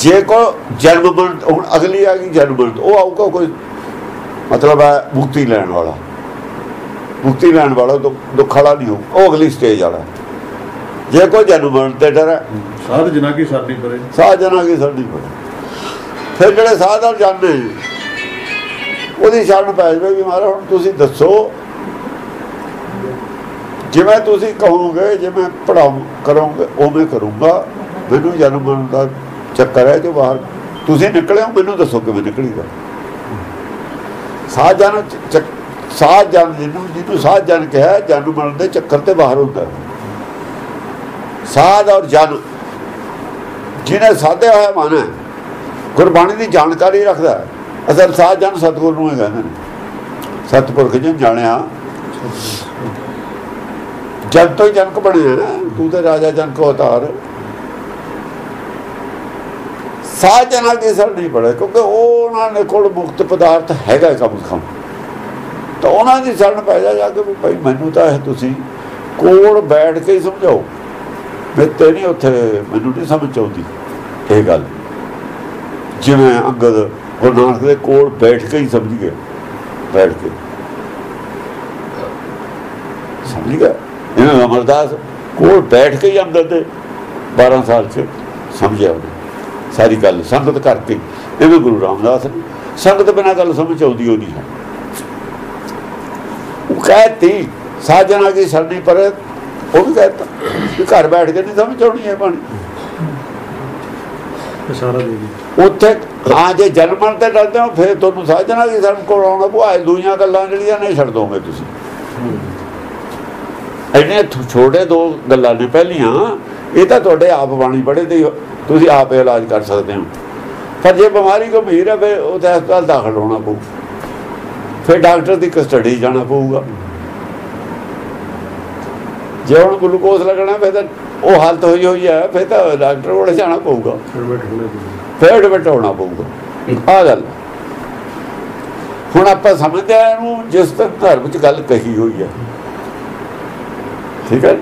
ਜੇ ਕੋ ਜਨਮ ਮਰਨ ਹੁਣ ਅਗਲੀ ਆ ਗਈ ਜਨਮ ਮਰਨ ਉਹ ਆਊਗਾ ਕੋਈ? ਮਤਲਬ ਹੈ ਮੁਕਤੀ ਲੈਣ ਵਾਲਾ। ਮੁਕਤੀ ਲੈਣ ਵਾਲਾ ਦੁੱਖ- ਵਾਲਾ ਨਹੀਂ ਹੋ ਉਹ ਅਗਲੀ ਸਟੇਜ ਵਾਲਾ। ਜੇ ਕੋਈ ਜਨਮ ਮਰਨ ਤੇ ਡਰ ਹੈ ਸਾਧ ਜਨਾ ਕੀ ਸਾਡੀ ਪਰੇ? ਸਾਹ ਜਨਾ ਕੀ ਫਿਰ ਜਿਹੜੇ ਸਾਧਨ ਜਾਣਦੇ ਉਹਦੀ ਸ਼ਰਨ ਪੈ ਜਾਵੇ ਵੀ ਮਹਾਰਾਜ ਹੁਣ ਤੁਸੀਂ ਦੱਸੋ। ਜਿਵੇਂ ਤੁਸੀਂ ਕਹੋਗੇ ਜਿਵੇਂ ਪੜਾਉ ਕਰੋਗੇ ਉਵੇਂ ਕਰੂੰਗਾ। ਮੈਨੂੰ ਜਨਮ ਮਰਨ ਦਾ ਚੱਕਰ ਹੈ ਜੋ ਬਾਹਰ ਤੁਸੀਂ ਨਿਕਲੇ ਮੈਨੂੰ ਦੱਸੋ ਕਿਵੇਂ ਨਿਕਲੀਦਾ ਸਾਹ ਜਨ ਸਾਹ ਜਨ ਜਿਹਨੂੰ ਜਿਹਨੂੰ ਸਾਹ ਜਨ ਕਿਹਾ ਜਨਮ ਮਰਨ ਦੇ ਚੱਕਰ ਤੇ ਬਾਹਰ ਹੁੰਦਾ ਸਾਧ ਔਰ ਜਨ, ਜਿਹਨੇ ਸਾਧਿਆ ਹੋਇਆ ਮਨ ਹੈ ਗੁਰਬਾਣੀ ਦੀ ਜਾਣਕਾਰੀ ਰੱਖਦਾ ਹੈ। ਅਸਲ ਸਾਧ ਜਨ ਸਤਿਗੁਰ ਨੂੰ ਹੀ ਕਹਿੰਦੇ ਨੇ। ਸਤਿਪੁਰਖ ਜੀ ਜਾਣਿਆ। ਜਨ ਤੋਂ ਹੀ ਜਨਕ ਬਣਿਆ ਤੂੰ ਤੇ ਰਾਜਾ ਜਨਕ ਅਵਤਾਰ। ਸਾਧ ਨਾਲ ਦੀ ਸਰ ਨਹੀਂ ਪੜੇ ਕਿਉਂਕਿ ਉਹ ਉਹਨਾਂ ਦੇ ਕੋਲ ਮੁਕਤ ਪਦਾਰਥ ਹੈਗਾ ਕਮ ਖਮ ਤਾਂ ਉਹਨਾਂ ਦੀ ਸ਼ਰਨ ਪੈ ਜਾ ਜਾ ਕੇ ਵੀ ਭਾਈ ਮੈਨੂੰ ਤਾਂ ਇਹ ਤੁਸੀਂ ਕੋਲ ਬੈਠ ਕੇ ਹੀ ਸਮਝਾਓ। ਮੈਂ ਤੇ ਨਹੀਂ ਉੱਥੇ ਮੈਨੂੰ ਨਹੀਂ ਸਮਝ ਆਉਂਦੀ ਇਹ ਗੱਲ। ਜਿਵੇਂ ਅੰਗਦ ਗੁਰੂ ਨਾਨਕ ਦੇ ਕੋਲ ਬੈਠ ਕੇ ਹੀ ਸਮਝ ਗਿਆ ਬੈਠ ਕੇ। ਸਮਝ ਗਿਆ? ਇਹਨਾਂ ਅਮਰਦਾਸ ਕੋਲ ਬੈਠ ਕੇ ਹੀ ਅੰਦਰ ਦੇ 12 ਸਾਲ ਚ ਸਮਝਿਆ ਉਹਨੇ। ਸਾਰੀ ਗੱਲ ਸੰਗਤ ਕਰਕੇ। ਐਵੇਂ ਗੁਰੂ ਰਾਮਦਾਸ ਸੰਗਤ ਬਿਨਾਂ ਗੱਲ ਸਮਝ ਆਉਂਦੀ ਉਹ ਨਹੀਂ ਹੈ। ਉਹ ਕਹਤੀ ਸਾਜਣਾ ਦੀ ਸਰਦੀ ਪਰ ਉਹ ਵੀ ਕਹਤਾ ਕਿ ਘਰ ਬੈਠ ਕੇ ਨਹੀਂ ਸਮਝ ਆਉਣੀ ਹੈ ਦੇ ਦੀ। ਉੱਥੇ ਹਾਂ ਜੇ ਜਨਮਨ ਤੇ ਡਰਦੇ ਹੋ ਫਿਰ ਤੁਹਾਨੂੰ ਸਾਜਣਾ ਦੀ ਸਰਨ ਕੋਲ ਆਉਣਾ ਭੁਆਏ ਦੂਈਆਂ ਗੱਲਾਂ ਜਿਹੜੀਆਂ ਨਹੀਂ ਛੱਡ ਦੋਗੇ ਤੁਸੀਂ। ਇਹਨੇ ਛੋਟੇ ਦੋ ਗੱਲਾਂ ਨੇ। ਪਹਿਲੀਆਂ ਇਹ ਤਾਂ ਤੁਹਾਡੇ ਆਪ ਬਾਣੀ ਪੜ੍ਹੇ ਤੇ ਤੁਸੀਂ ਆਪ ਇਲਾਜ ਕਰ ਸਕਦੇ ਹੋ। ਪਰ ਜੇ ਬਿਮਾਰੀ ਗੰਭੀਰ ਹੈ ਫਿਰ ਉਹ ਤਾਂ ਹਸਪਤਾਲ ਦਾਖਲ ਹੋਣਾ ਪਊ। ਫਿਰ ਡਾਕਟਰ ਦੀ ਕਸਟਡੀ ਜਾਣਾ ਪਊਗਾ। ਜੇ ਹੁਣ ਗਲੂਕੋਜ਼ ਲੱਗਣਾ, ਫਿਰ ਤਾਂ ਉਹ ਹਾਲਤ ਹੋਈ ਹੋਈ ਹੈ ਫਿਰ ਤਾਂ ਡਾਕਟਰ ਕੋਲ ਜਾਣਾ ਪਊਗਾ। ਫਿਰ ਐਡਮਿਟ ਹੋਣਾ ਪਊਗਾ। ਆ ਗੱਲ। ਹੁਣ ਆਪਾਂ ਸਮਝਦੇ ਆ ਇਹਨੂੰ, ਜਿਸ ਤੱਕ ਧਰਮ ਚ ਗੱਲ ਕਹੀ ਹੋਈ ਹੈ ਠੀਕ ਹੈ?